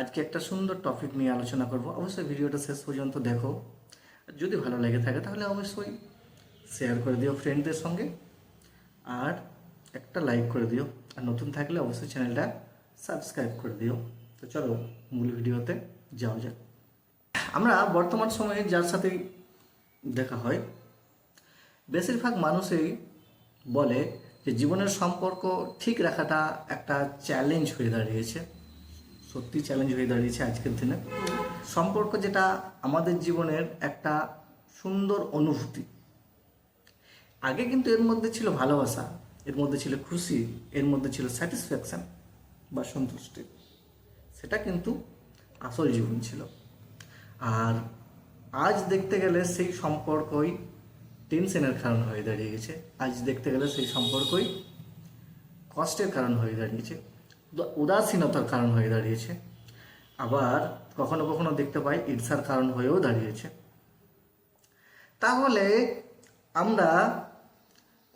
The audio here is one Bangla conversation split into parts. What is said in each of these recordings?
আজকে একটা সুন্দর টপিক নিয়ে আলোচনা করব। অবশ্যই ভিডিওটা শেষ পর্যন্ত দেখো। যদি ভালো লেগে থাকে, তাহলে অবশ্যই শেয়ার করে দিও ফ্রেন্ডদের সঙ্গে, আর একটা লাইক করে দিও। আর নতুন থাকলে অবশ্যই চ্যানেলটা সাবস্ক্রাইব করে দিও। তো চলো, মূল ভিডিওতে যাওয়া যাক। আমরা বর্তমান সময়ে যার সাথে দেখা হয়, বেশিরভাগ মানুষই বলে যে জীবনের সম্পর্ক ঠিক রাখাটা একটা চ্যালেঞ্জ হয়ে দাঁড়িয়েছে। সত্যি চ্যালেঞ্জ হয়ে দাঁড়িয়েছে আজকের দিনে। সম্পর্ক যেটা আমাদের জীবনের একটা সুন্দর অনুভূতি। আগে কিন্তু এর মধ্যে ছিল ভালোবাসা, এর মধ্যে ছিল খুশি, এর মধ্যে ছিল স্যাটিসফ্যাকশন বা সন্তুষ্টি। সেটা কিন্তু আসল জীবন ছিল। আর আজ দেখতে গেলে সেই সম্পর্কই টেনশনের কারণ হয়ে দাঁড়িয়ে গেছে আজ দেখতে গেলে সেই সম্পর্কই কষ্টের কারণ হয়ে দাঁড়িয়েছে। উদাসীনতার কারণ হয়ে দাঁড়িয়েছে। আবার কখনো কখনো দেখতে পাই ঈর্ষার কারণ হয়েও দাঁড়িয়েছে। তাহলে আমরা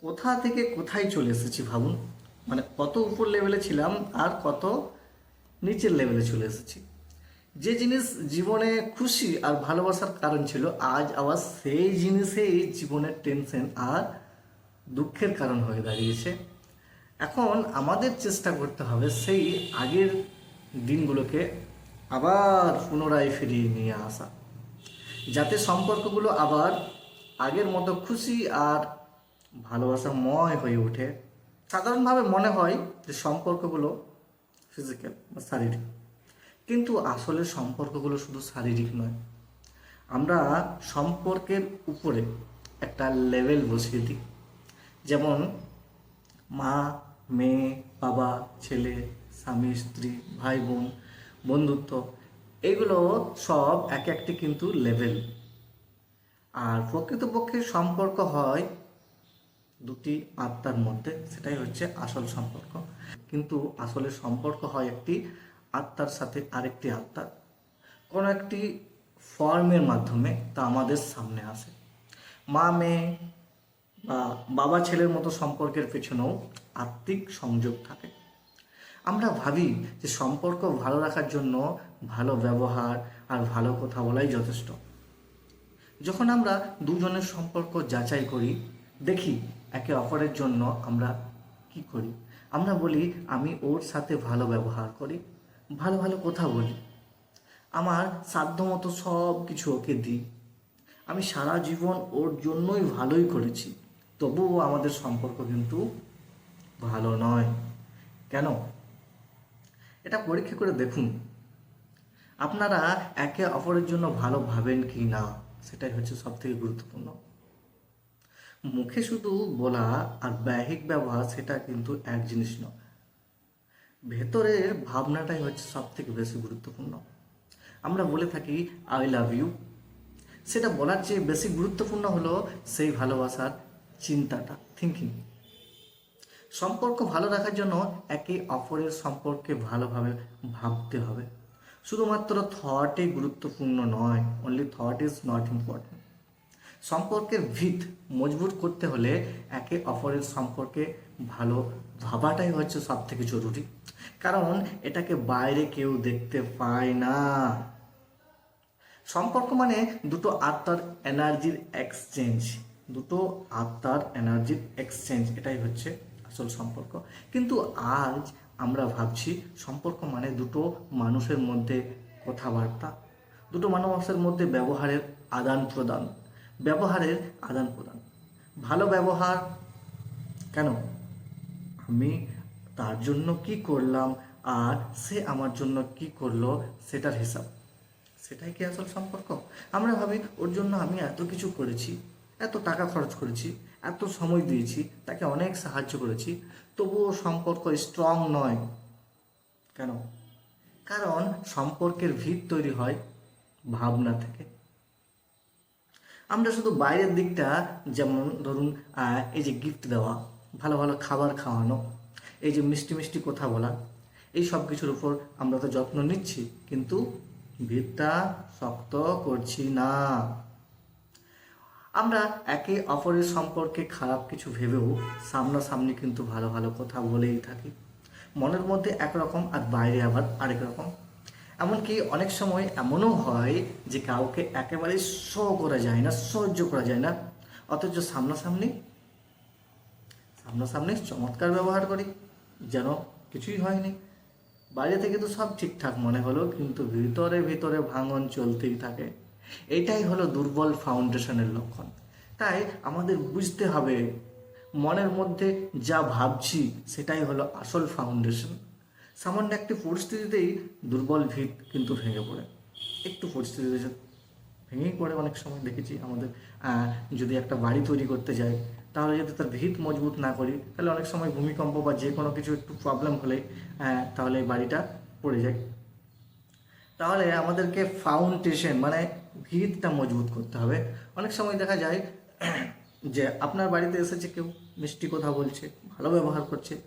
কোথা থেকে কোথায় চলে এসেছি ভাবুন? মানে কত উপর লেভেলে ছিলাম আর কত নিচের লেভেলে চলে এসেছি। যে জিনিস জীবনে খুশি আর ভালোবাসার কারণ ছিল, আজ আবার সেই জিনিসেই জীবনের টেনশন আর দুঃখের কারণ হয়ে দাঁড়িয়েছে। এখন আমাদের চেষ্টা করতে হবে সেই আগের দিনগুলোকে আবার পুনরায় ফিরিয়ে নিয়ে আসা। যাতে সম্পর্কগুলো আবার আগের মতো খুশি আর ভালোবাসাময় হয়ে ওঠে। সাধারণভাবে মনে হয় যে সম্পর্কগুলো ফিজিক্যাল বা শারীরিক। কিন্তু আসলে সম্পর্কগুলো শুধু শারীরিক নয়। আমরা সম্পর্কের উপরে একটা লেভেল বসিয়ে দিই। যেমন মা মেয়ে, বাবা, ছেলে, স্বামী, স্ত্রী, ভাই, বোন, বন্ধুত্ব, এগুলো সব এক একটি কিন্তু লেভেল আর প্রকৃতপক্ষে সম্পর্ক হয় দুটি আত্মার মধ্যে, সেটাই হচ্ছে আসল সম্পর্ক। কিন্তু আসলে সম্পর্ক হয় একটি আত্মার সাথে আরেকটি আত্মার কোনো একটি ফর্মের মাধ্যমে তা আমাদের সামনে আসে। মা, মেয়ে বা বাবা ছেলের মতো সম্পর্কের পেছনেও আত্মিক সংযোগ থাকে। আমরা ভাবি যে সম্পর্ক ভালো রাখার জন্য ভালো ব্যবহার আর ভালো কথা বলাই যথেষ্ট। যখন আমরা দুজনের সম্পর্ক যাচাই করি, দেখি একে অপরের জন্য আমরা কি করি। আমরা বলি, আমি ওর সাথে ভালো ব্যবহার করি, ভালো ভালো কথা বলি। আমার সাধ্য মতো সব কিছু ওকে দিই। আমি সারা জীবন ওর জন্যই ভালোই করেছি। তবুও আমাদের সম্পর্ক কিন্তু ভালো নয়। কেন? এটা পরীক্ষা করে দেখুন। আপনারা একে অপরের জন্য ভালো ভাবেন কি না, সেটাই হচ্ছে সব থেকে গুরুত্বপূর্ণ। মুখে শুধু বলা আর ব্যহিক ব্যবহার সেটা কিন্তু এক জিনিস নয়। ভেতরের ভাবনাটাই হচ্ছে সব থেকে বেশি গুরুত্বপূর্ণ। আমরা বলে থাকি আই লাভ ইউ সেটা বলার চেয়ে বেশি গুরুত্বপূর্ণ হলো সেই ভালোবাসার চিন্তাটা থিঙ্কিং সম্পর্ক ভালো রাখার জন্য একে অপরের সম্পর্কে ভালোভাবে ভাবতে হবে। শুধুমাত্র থটই গুরুত্বপূর্ণ নয় only thought is not important সম্পর্কের ভিত মজবুত করতে হলে একে অপরের সম্পর্কে ভালো ভাবাটাই হচ্ছে সব থেকে জরুরি। কারণ এটাকে বাইরে কেউ দেখতে পায় না। সম্পর্ক মানে দুটো আত্মার এনার্জির এক্সচেঞ্জ দুটো আত্মার এনার্জির এক্সচেঞ্জ এটাই হচ্ছে আসল সম্পর্ক। কিন্তু আজ আমরা ভাবছি সম্পর্ক মানে দুটো মানুষের মধ্যে কথাবার্তা। দুটো মানুষের মধ্যে ব্যবহারের আদান প্রদান, ব্যবহারের আদান প্রদান। ভালো ব্যবহার কেন? আমি তার জন্য কি করলাম আর সে আমার জন্য কি করল সেটার হিসাব। সেটাই কি আসল সম্পর্ক? আমরা ভাবি, ওর জন্য আমি এত কিছু করেছি। এত টাকা খরচ করেছি, এত সময় দিয়েছি, তাকে অনেক সাহায্য করেছি, তবুও সম্পর্ক স্ট্রং নয়। কেন? কারণ সম্পর্কের ভিত তৈরি হয় ভাবনা থেকে। আমরা শুধু বাইরের দিকটা যেমন ধরুন এই যে গিফট দেওয়া, ভালো ভালো খাবার খাওয়ানো, এই যে মিষ্টি মিষ্টি কথা বলা, এই সব কিছুর উপর আমরা তো যত্ন নিচ্ছি, কিন্তু ভিতটা শক্ত করছি না। আমরা একে অপরের সম্পর্কে খারাপ কিছু ভেবেও সামনাসামনি কিন্তু ভালো ভালো কথা বলেই থাকি। মনের মধ্যে একরকম আর বাইরে আবার আরেক রকম। এমনকি অনেক সময় এমনও হয় যে কাউকে একেবারে স করা যায় না, সহ্য করা যায় না। অথচ সামনাসামনি সামনাসামনি চমৎকার ব্যবহার করি, যেন কিছুই হয়নি। বাইরে থেকে তো সব ঠিকঠাক মনে হলো, কিন্তু ভিতরে ভিতরে ভাঙন চলতেই থাকে। এটাই হলো দুর্বল ফাউন্ডেশনের লক্ষণ। তাই আমাদের বুঝতে হবে, মনের মধ্যে যা ভাবছি সেটাই হলো আসল ফাউন্ডেশন। সামান্য একটি পরিস্থিতিতেই দুর্বল ভিত কিন্তু ভেঙে পড়ে। একটু পরিস্থিতিতে ভেঙেই পড়ে অনেক সময় দেখেছি আমাদের যদি একটা বাড়ি তৈরি করতে যাই, তাহলে যদি তার ভিত মজবুত না করি, তাহলে অনেক সময় ভূমিকম্প বা যে কোনো কিছু একটু প্রবলেম হলে তাহলে বাড়িটা পড়ে যায়। তাহলে আমাদেরকে ফাউন্ডেশন মানে ভিতটা মজবুত করতে হবে। অনেক সময় দেখা যায় যে আপনার বাড়িতে এসেছে কেউ, মিষ্টি কথা বলছে, ভালো ব্যবহার করছে,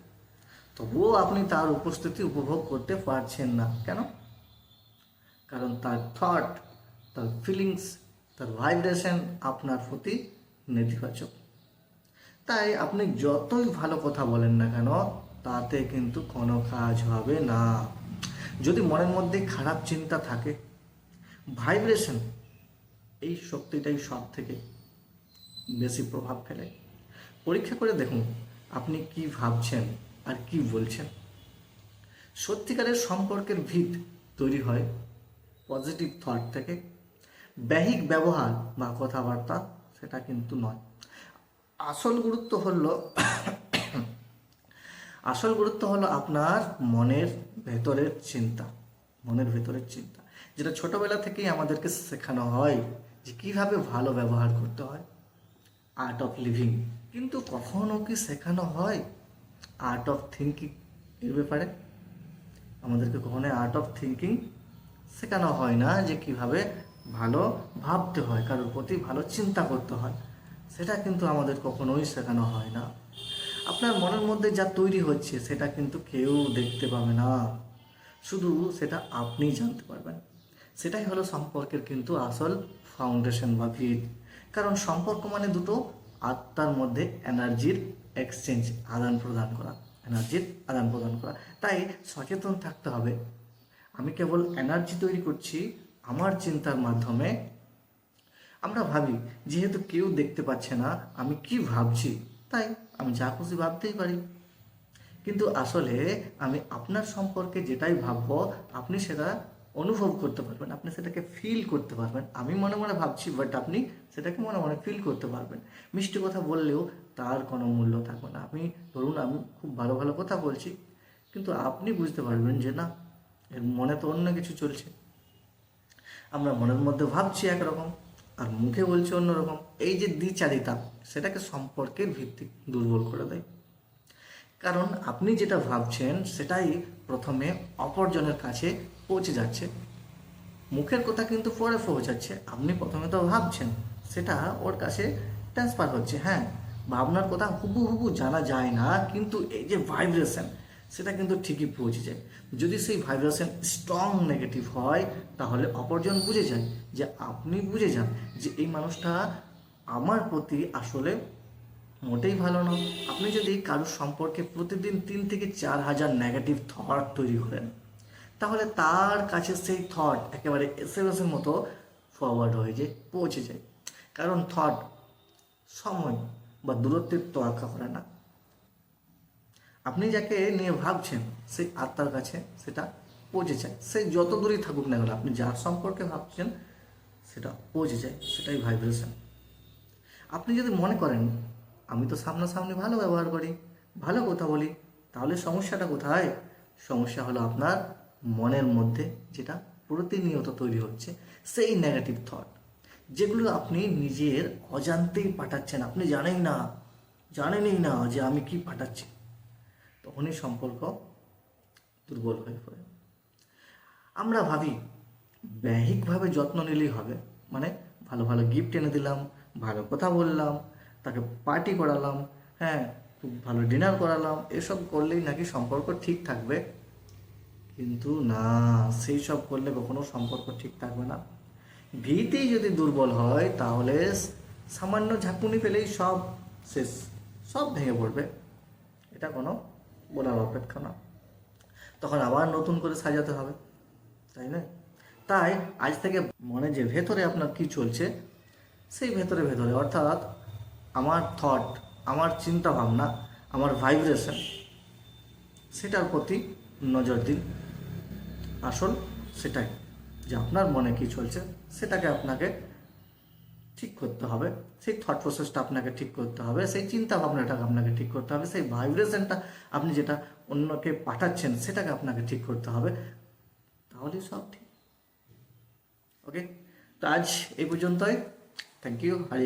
তবুও আপনি তার উপস্থিতি উপভোগ করতে পারছেন না। কেন? কারণ তার থট তার ফিলিংস তার ভাইব্রেশন আপনার প্রতি নেতিবাচক। তাই আপনি যতই ভালো কথা বলেন না কেন, তাতে কিন্তু কোনো কাজ হবে না। যদি মনের মধ্যে খারাপ চিন্তা থাকে ভাইব্রেশন এই শক্তিটাই সব থেকে বেশি প্রভাব ফেলে। পরীক্ষা করে দেখুন আপনি কি ভাবছেন আর কি বলছেন। সত্যিকারের সম্পর্কের ভিত তৈরি হয় পজিটিভ থট থেকে। ব্যহিক ব্যবহার বা কথাবার্তা সেটা কিন্তু নয়। আসল গুরুত্ব হলো আসল গুরুত্ব হলো আপনার মনের ভেতরের চিন্তা। মনের ভেতরের চিন্তা। যেটা ছোটবেলা থেকেই আমাদেরকে শেখানো হয়। যে কীভাবে ভালো ব্যবহার করতে হয়? আর্ট অফ লিভিং কিন্তু কখনো কি শেখানো হয়? আর্ট অফ থিঙ্কিং এর ব্যাপারে? আমাদেরকে কখনোই আর্ট অফ থিঙ্কিং শেখানো হয় না যে কীভাবে ভালো ভাবতে হয়, কারোর প্রতি ভালো চিন্তা করতে হয়। সেটা কিন্তু আমাদের কখনোই শেখানো হয় না। আপনার মনের মধ্যে যা তৈরি হচ্ছে, সেটা কিন্তু কেউ দেখতে পাবে না। শুধু সেটা আপনিই জানতে পারবেন। সেটাই হলো সম্পর্কের কিন্তু আসল ফাউন্ডেশন বা ভিত। কারণ সম্পর্ক মানে দুটো আত্মার মধ্যে এনার্জির এক্সচেঞ্জ আদান প্রদান করা এনার্জির আদান প্রদান করা। তাই সচেতন থাকতে হবে। আমি কেবল এনার্জি তৈরি করছি আমার চিন্তার মাধ্যমে। আমরা ভাবি, যেহেতু কেউ দেখতে পাচ্ছে না, আমি কি ভাবছি? তাই আমি যা খুশি ভাবতেই পারি। কিন্তু আসলে আমি আপনার সম্পর্কে যেটাই ভাববো, আপনি সেটা অনুভব করতে পারবেন, আপনি সেটাকে ফিল করতে পারবেন। আমি মনে মনে ভাবছি বাট আপনি সেটাকে মনে মনে ফিল করতে পারবেন। মিষ্টি কথা বললেও তার কোনো মূল্য থাকবে না। আমি ধরুন, আমি খুব ভালো ভালো কথা বলছি, কিন্তু আপনি বুঝতে পারবেন যে না, এর মনে তো অন্য কিছু চলছে। আমরা মনের মধ্যে ভাবছি একরকম, আর মুখে বলছি অন্যরকম। এই যে দ্বিচারিতা, সেটাকে সম্পর্কের ভিত্তি দুর্বল করে দেয়। কারণ আপনি যেটা ভাবছেন, সেটাই প্রথমে অপরজনের কাছে পৌঁছে যাচ্ছে। মুখের কথা কিন্তু পরে পৌঁছাচ্ছে। আপনি প্রথমে তো ভাবছেন, সেটা ওর কাছে ট্রান্সফার হচ্ছে। হ্যাঁ ভাবনার কথা হুবু হুবু জানা যায় না, কিন্তু এই যে ভাইব্রেশন সেটা কিন্তু ঠিকই পৌঁছে যায় যদি সেই ভাইব্রেশন স্ট্রং নেগেটিভ হয়, তাহলে অপরজন বুঝে যায় যে আপনি বুঝে যান যে এই মানুষটা আমার প্রতি আসলে মোটেই ভালো না আপনি যদি কারোর সম্পর্কে প্রতিদিন তিন থেকে চার হাজার নেগেটিভ থট তৈরি করেন তাহলে তার কাছে সেই থট একেবারে এস এম এর মতো ফরওয়ার্ড হয়ে যে পৌঁছে যায়। কারণ থট সময় বা দূরত্বের তোয়াক্কা করে না। আপনি যাকে নিয়ে ভাবছেন, সেই আত্মার কাছে সেটা পৌঁছে যায়। সে যত দূরেই থাকুক না কেন, আপনি যার সম্পর্কে ভাবছেন, সেটা পৌঁছে যায়। সেটাই ভাইব্রেশন আপনি যদি মনে করেন, আমি তো সামনাসামনি ভালো ব্যবহার করি, ভালো কথা বলি, তাহলে সমস্যাটা কোথায়? সমস্যা হলো আপনার মনের মধ্যে যেটা প্রতিনিয়ত তৈরি হচ্ছে, সেই নেগেটিভ থট যেগুলো আপনি নিজের অজান্তেই পাঠাচ্ছেন। আপনি জানেন না, জানেনই না যে আমি কি পাঠাচ্ছি। তখনই সম্পর্ক দুর্বল হয়ে পড়ে। আমরা ভাবি ব্যহিকভাবে যত্ন নিলেই হবে। মানে ভালো ভালো গিফট এনে দিলাম, ভালো কথা বললাম, তাকে পার্টি করালাম হ্যাঁ খুব ভালো ডিনার করালাম, এসব করলেই নাকি সম্পর্ক ঠিক থাকবে। কিন্তু না, সেই সব করলে কখনো সম্পর্ক ঠিক থাকবে না। ভীতি যদি দুর্বল হয়, তাহলে সামান্য ঝাঁকুনি পেলেই সব শেষ, সব ভেঙে পড়বে। এটা কোনো বলার অপেক্ষা না। তখন আবার নতুন করে সাজাতে হবে, তাই না তাই আজ থেকে মনে যে ভেতরে আপনার কি চলছে, সেই ভেতরে ভেতরে, অর্থাৎ আমার থট আমার চিন্তা ভাবনা আমার ভাইব্রেশন সেটার প্রতি নজর দিন। আসল সেটাই যে আপনার মনে কি চলছে, সেটাকে আপনাকে ঠিক করতে হবে। সেই থট প্রসেসটা আপনাকে ঠিক করতে হবে, সেই চিন্তা ভাবনাটাকে আপনাকে ঠিক করতে হবে, সেই ভাইব্রেশনটা আপনি যেটা অন্যকে পাঠাচ্ছেন, সেটাকে আপনাকে ঠিক করতে হবে। তাহলেই সব ঠিক। ওকে তো আজ এই পর্যন্তই। Thank you R